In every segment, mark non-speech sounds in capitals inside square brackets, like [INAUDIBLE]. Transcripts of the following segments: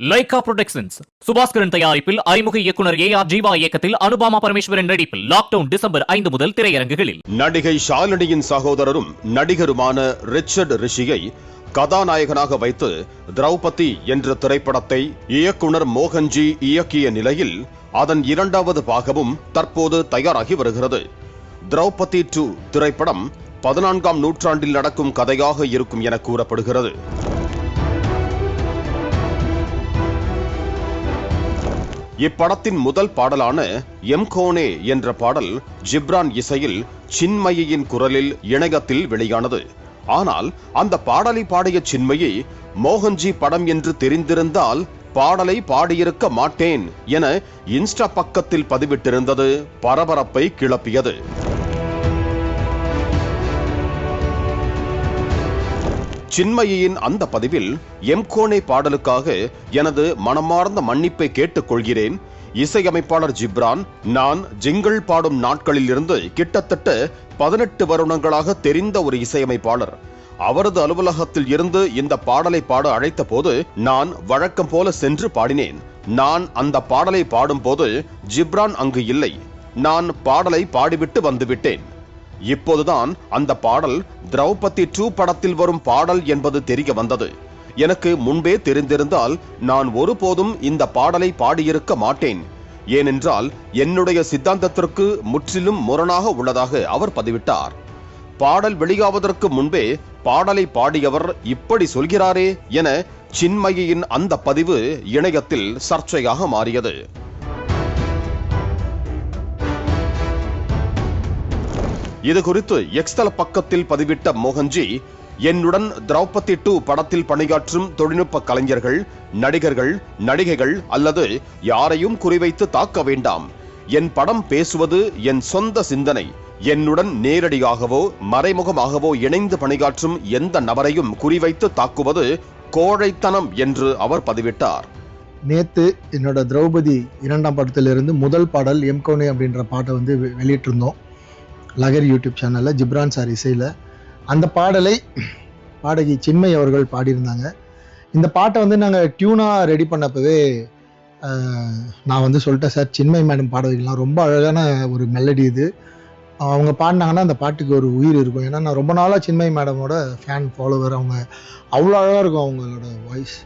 Lyca productions Subaskaran தயாரிப்பில் அறிமுக இயக்குனர் ஏ ஆர் ஜீவா இயக்கத்தில் அனுபாமா பரமேஸ்வரன் நடிப்பில். லாக்டவுன் டிசம்பர் ஐந்து முதல் திரையரங்குகளில். நடிகை ஷாலினியின் சகோதரரும் நடிகருமான ரிச்சர்ட் ரிஷியை கதாநாயகனாக வைத்து திரௌபதி என்ற திரைப்படத்தை இயக்குனர் மோகன்ஜி இயக்கிய நிலையில் அதன் இரண்டாவது பாகமும் தற்போது தயாராகி வருகிறது. திரௌபதி டூ திரைப்படம் பதினான்காம் நூற்றாண்டில் நடக்கும் கதையாக இருக்கும் என கூறப்படுகிறது. இப்படத்தின் முதல் பாடலான எம்கோனே என்ற பாடல் ஜிப்ரான் இசையில் சின்மயியின் குரலில் இணையத்தில் வெளியானது. ஆனால் அந்த பாடலை பாடிய சின்மயி மோகன்ஜி படம் என்று தெரிந்திருந்தால் பாடலை பாடியிருக்க மாட்டேன் என இன்ஸ்டா பக்கத்தில் பதிவிட்டிருந்தது பரபரப்பை கிளப்பியது. சின்மயியின் அந்த பதிவில் எம்கோனே பாடலுக்காக எனது மனமார்ந்த மன்னிப்பை கேட்டுக் கொள்கிறேன் இசையமைப்பாளர் ஜிப்ரான் நான் ஜிங்கிள் பாடும் நாட்களில் இருந்து கிட்டத்தட்ட பதினெட்டு வருடங்களாக தெரிந்த ஒரு இசையமைப்பாளர். அவரது அலுவலகத்தில் இருந்து இந்த பாடலை பாட அழைத்த போது நான் வழக்கம் போல சென்று பாடினேன். நான் அந்த பாடலை பாடும்போது ஜிப்ரான் அங்கு இல்லை. நான் பாடலை பாடிவிட்டு வந்துவிட்டேன் இப்போதுதான் அந்த பாடல் திரௌபதி டூ படத்தில் வரும் பாடல் என்பது தெரிய வந்தது. எனக்கு முன்பே தெரிந்திருந்தால் நான் ஒருபோதும் இந்த பாடலை பாடியிருக்க மாட்டேன். ஏனென்றால் என்னுடைய சித்தாந்தத்திற்கு முற்றிலும் முரணாக உள்ளதாக அவர் பதிவிட்டார். பாடல் வெளியாவதற்கு முன்பே பாடலை பாடியவர் இப்படி சொல்கிறாரே என சின்மயியின் அந்த பதிவு இணையத்தில் சர்ச்சையாக மாறியது. இது குறித்து எக்ஸ்தல பக்கத்தில் பதிவிட்ட மோகன்ஜி என்னுடன் திரௌபதி டூ படத்தில் பணியாற்றும் தொழில்நுட்ப கலைஞர்கள் நடிகர்கள் நடிகைகள் அல்லது யாரையும் குறிவைத்து தாக்க வேண்டாம். என் படம் பேசுவது என் சொந்த சிந்தனை. என்னுடன் நேரடியாகவோ மறைமுகமாகவோ இணைந்து பணியாற்றும் எந்த நபரையும் குறிவைத்து தாக்குவது கோழைத்தனம் என்று அவர் பதிவிட்டார். நேத்து என்னோட திரௌபதி இரண்டாம் படத்திலிருந்து முதல் பாடல் எம்கோனே அப்படின்ற பாட்டை வந்து வெளியிட்டிருந்தோம். லகர் யூடியூப் சேனலில் ஜிப்ரான் சார் இசையில் அந்த பாடலை பாடகி சின்மை அவர்கள் பாடியிருந்தாங்க. இந்த பாட்டை வந்து நாங்கள் டியூனாக ரெடி பண்ணப்பவே நான் வந்து சொல்லிட்டேன் சார் சின்மை மேடம் பாட வைக்கலாம் ரொம்ப அழகான ஒரு மெலடி இது. அவங்க பாடினாங்கன்னா அந்த பாட்டுக்கு ஒரு உயிர் இருக்கும். ஏன்னா நான் ரொம்ப நாளாக சின்மை மேடமோட ஃபேன் ஃபாலோவர் அவங்க அவ்வளோ அழகாக இருக்கும் அவங்களோட வாய்ஸ்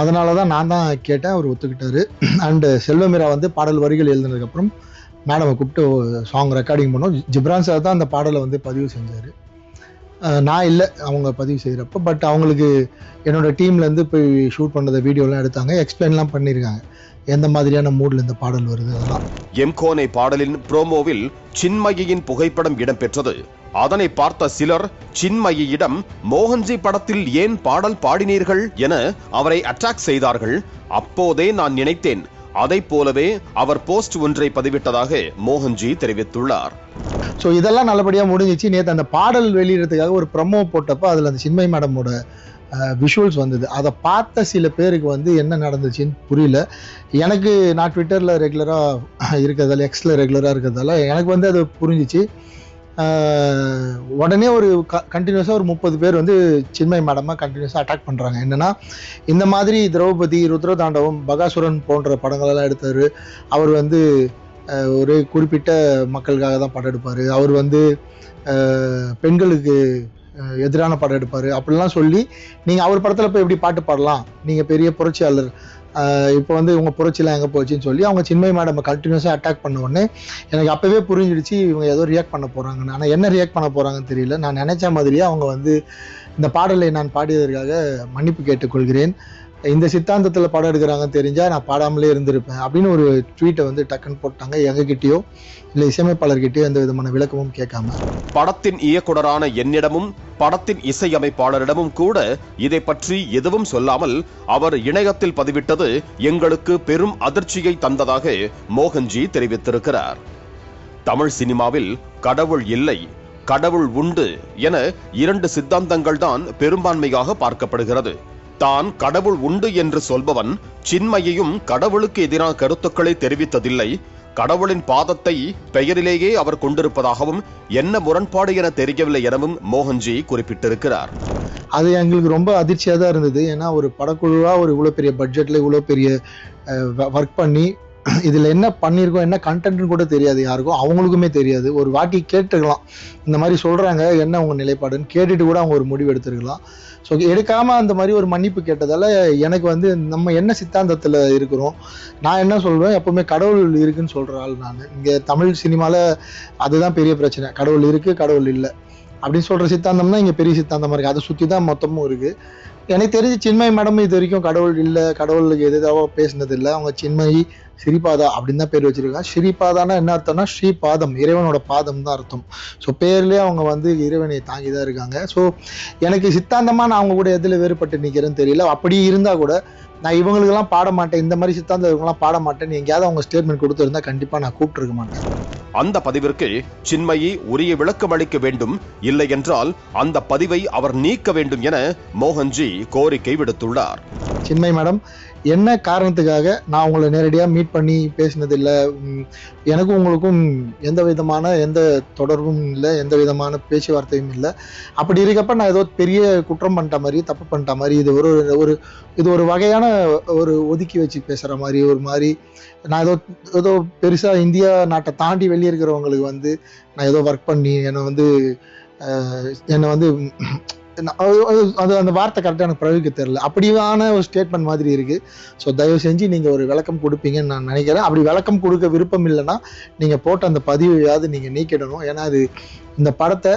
அதனால தான் நான் தான் கேட்டேன் அவர் ஒத்துக்கிட்டாரு. அண்டு செல்வமீரா வந்து பாடல் வரிகள் எழுதினதுக்கப்புறம் மேடமை கூப்பிட்டு சாங் ரெக்கார்டிங் பண்ணோம். ஜிப்ரான் சார் தான் அந்த பாடலை வந்து பதிவு செஞ்சார். நான் இல்லை அவங்க பதிவு செய்கிறப்ப பட் அவங்களுக்கு என்னோட டீம்லேருந்து போய் ஷூட் பண்ணதை வீடியோலாம் எடுத்தாங்க எக்ஸ்பிளைன்லாம் பண்ணியிருக்காங்க எந்த மாதிரியான மூடில் இந்த பாடல் வருது அதெல்லாம். எம்கோனை பாடலின் ப்ரோமோவில் சின்மயியின் புகைப்படம் இடம்பெற்றது. அதனை பார்த்த சிலர் சின்மயியிடம் மோகன்ஜி படத்தில் ஏன் பாடல் பாடினீர்கள் என அவரை அட்டாக் செய்தார்கள். அப்போதே நான் நினைத்தேன் அதைப் போலவே அவர் போஸ்ட் ஒன்றை பதிவிட்டதாக மோகன்ஜி தெரிவித்துள்ளார். ஸோ இதெல்லாம் நல்லபடியாக முடிஞ்சிச்சு. நேற்று அந்த பாடல் வெளியிடறதுக்காக ஒரு ப்ரமோ போட்டப்போ அதில் அந்த சின்மை மேடமோட விஷுவல்ஸ் வந்தது. அதை பார்த்த சில பேருக்கு வந்து என்ன நடந்துச்சுன்னு புரியல. எனக்கு நான் ட்விட்டரில் ரெகுலராக இருக்கிறதால எக்ஸில் ரெகுலராக இருக்கிறதால எனக்கு வந்து அது புரிஞ்சிச்சு. உடனே ஒரு க கண்டினியூஸாக ஒரு முப்பது பேர் வந்து சின்மை மேடமாக கண்டினியூஸாக அட்டாக் பண்ணுறாங்க என்னன்னா இந்த மாதிரி திரௌபதி ருத்ரதாண்டவம் பகாசுரன் போன்ற படங்களெல்லாம் எடுத்தார். அவர் வந்து ஒரு குறிப்பிட்ட மக்களுக்காக தான் படம் எடுப்பார். அவர் வந்து பெண்களுக்கு எதிரான படம் எடுப்பார். அப்படிலாம் சொல்லி நீங்கள் அவர் படத்தில் போய் எப்படி பாட்டு பாடலாம்? நீங்கள் பெரிய புரட்சியாளர் இப்போ வந்து இவங்க புரட்சிலாம் எங்கே போச்சுன்னு சொல்லி அவங்க சின்மை மேடம் கண்டினியூஸாக அட்டாக் பண்ண உடனே எனக்கு அப்போவே புரிஞ்சிடுச்சு இவங்க ஏதோ ரியாக்ட் பண்ண போகிறாங்கன்னு ஆனால் என்ன ரியாக்ட் பண்ண போகிறாங்கன்னு தெரியல. நான் நினச்ச மாதிரியே அவங்க வந்து இந்த பாடலை நான் பாடியதற்காக மன்னிப்பு கேட்டுக்கொள்கிறேன். இந்த சித்தாந்தத்தில் படம் எடுக்கிறாங்கன்னு தெரிஞ்சால் நான் பாடாமலே இருந்திருப்பேன் அப்படின்னு ஒரு ட்வீட்டை வந்து டக்குன்னு போட்டாங்க. எங்ககிட்டயோ இல்லை இசையமைப்பாளர்கிட்டயோ எந்த விதமான விளக்கமும் கேட்காம. படத்தின் இயக்குனரான என்னிடமும் படத்தின் இசையமைப்பாளரிடமும் கூட இதை பற்றி எதுவும் சொல்லாமல் அவர் இணையத்தில் பதிவிட்டது எங்களுக்கு பெரும் அதிர்ச்சியை தந்ததாக மோகன்ஜி தெரிவித்திருக்கிறார். தமிழ் சினிமாவில் கடவுள் இல்லை கடவுள் உண்டு என இரண்டு சித்தாந்தங்கள் தான் பெரும்பான்மையாக பார்க்கப்படுகிறது. தான் கடவுள் உண்டு என்று சொல்பவன் சின்மையையும் கடவுளுக்கு எதிரான கருத்துக்களை தெரிவித்ததில்லை. கடவுளின் பாதத்தை பெயரிலேயே அவர் கொண்டிருப்பதாகவும் என்ன முரண்பாடு என தெரியவில்லை எனவும் மோகன்ஜி குறிப்பிட்டிருக்கிறார். அது எங்களுக்கு ரொம்ப அதிர்ச்சியாக தான் இருந்தது. ஏன்னா ஒரு படக்குழுவாக ஒரு இவ்வளோ பெரிய பட்ஜெட்டில் இவ்வளோ பெரிய ஒர்க் பண்ணி [CLEARS THROAT] இதில் என்ன பண்ணியிருக்கோம் என்ன கண்டென்ட்னு கூட தெரியாது யாருக்கும். அவங்களுக்குமே தெரியாது. ஒரு வாட்டி கேட்டுக்கலாம் இந்த மாதிரி சொல்கிறாங்க என்ன உங்கள் நிலைப்பாடுன்னு கேட்டுட்டு கூட அவங்க ஒரு முடிவு எடுத்துருக்கலாம். ஸோ எடுக்காமல் அந்த மாதிரி ஒரு மன்னிப்பு கேட்டதால் எனக்கு வந்து நம்ம என்ன சித்தாந்தத்தில் இருக்கிறோம் நான் என்ன சொல்வேன் எப்போவுமே கடவுள் இருக்குன்னு சொல்கிற ஆள் நான். இங்கே தமிழ் சினிமாவில் அதுதான் பெரிய பிரச்சனை. கடவுள் இருக்குது கடவுள் இல்லை. அப்படின்னு சொல்கிற சித்தாந்தம் தான் இங்கே பெரிய சித்தாந்தமாக இருக்குது அதை சுற்றி தான் மொத்தமும் இருக்குது எனக்கு தெரிஞ்சு சின்மயி மேடம் இது வரைக்கும் கடவுள் இல்லை கடவுளுக்கு எதிராக பேசினது இல்லை அவங்க சின்மயி ஸ்ரீபாதா அப்படின்னு தான் பேர் வச்சிருக்காங்க. ஸ்ரீபாதானா என்ன அர்த்தம்னா ஸ்ரீபாதம் இறைவனோட பாதம் தான் அர்த்தம். ஸோ பேர்லேயே அவங்க வந்து இறைவனை தாங்கி தான் இருக்காங்க. ஸோ எனக்கு சித்தாந்தமாக நான் அவங்க கூட எதில் வேறுபட்டு நிற்கிறேன்னு தெரியல. அப்படி இருந்தால் கூட நான் இவங்களுக்கெல்லாம் பாட மாட்டேன் இந்த மாதிரி சித்தாந்த இவங்கெல்லாம் பாட மாட்டேன்னு எங்கேயாவது அவங்க ஸ்டேட்மெண்ட் கொடுத்துருந்தா கண்டிப்பாக நான் கூப்பிட்டுருக்க மாட்டேன். அந்த பதிவிற்கு சின்மயி உரிய விளக்கம் அளிக்க வேண்டும் இல்லை என்றால் அந்த பதிவை அவர் நீக்க வேண்டும் என மோகன்ஜி கோரிக்கை விடுத்துள்ளார். சின்மை மேடம் என்ன காரணத்துக்காக நான் உங்களை நேரடியாக மீட் பண்ணி பேசினதில்லை? எனக்கும் உங்களுக்கும் எந்த விதமான எந்த தொடர்பும் இல்லை எந்த விதமான பேச்சுவார்த்தையும் இல்லை. அப்படி இருக்கப்ப நான் ஏதோ பெரிய குற்றம் பண்ணிட்ட மாதிரி தப்பு பண்ணிட்ட மாதிரி இது ஒரு ஒரு இது ஒரு வகையான ஒரு ஒதுக்கி வச்சு பேசுகிற மாதிரி ஒரு மாதிரி நான் ஏதோ ஏதோ பெருசாக இந்தியா நாட்டை தாண்டி வெளியே இருக்கிறவங்களுக்கு வந்து நான் ஏதோ ஒர்க் பண்ணி என்னை வந்து என்னை வந்து அது- அந்த வார்த்தை கரெக்டாக எனக்கு பிரயோகிக்க தெரியல. அப்படியான ஒரு ஸ்டேட்மெண்ட் மாதிரி இருக்கு. ஸோ தயவு செஞ்சு நீங்கள் ஒரு விளக்கம் கொடுப்பீங்கன்னு நான் நினைக்கிறேன். அப்படி விளக்கம் கொடுக்க விருப்பம் இல்லைன்னா நீங்கள் போட்ட அந்த பதிவையாவது நீங்கள் நீக்கிடணும். ஏன்னா அது இந்த படத்தை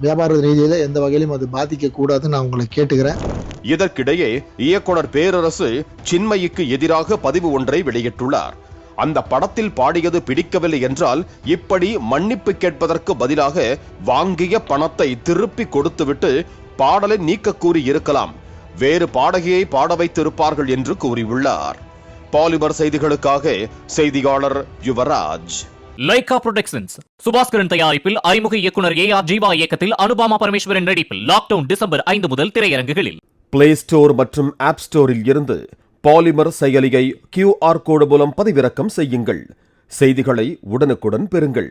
வியாபார ரீதியில எந்த வகையிலும் அது பாதிக்க கூடாதுன்னு நான் உங்களை கேட்டுக்கிறேன். இதற்கிடையே இயக்குனர் பேரரசு சின்மயிக்கு எதிராக பதிவு ஒன்றை வெளியிட்டுள்ளார். அந்த படத்தில் பாடியது பிடிக்கவில்லை என்றால் இப்படி மன்னிப்பு கேட்பதற்கு பதிலாக வாங்கிய பணத்தை திருப்பி கொடுத்துவிட்டு பாடலை நீக்க கூறி இருக்கலாம். வேறு பாடகியை பாட வைத்திருப்பார்கள் என்று கூறியுள்ளார். பாலிமர் செய்திகளுக்காக செய்தியாளர் யுவராஜ். லைகா புரொடக்ஷன்ஸ் சுபாஸ்கரன் தயாரிப்பில் அறிமுக இயக்குனர் ஏ ஆர் ஜீவா இயக்கத்தில் அனுபாமா பரமேஸ்வரன் நடிப்பில் லாக்டவுன் டிசம்பர் ஐந்து முதல் திரையரங்குகளில். பிளே ஸ்டோர் மற்றும் ஆப் ஸ்டோரில் இருந்து பாலிமர் செயலியை கியூஆர் கோடு மூலம் பதிவிறக்கம் செய்யுங்கள். செய்திகளை உடனுக்குடன் பெறுங்கள்.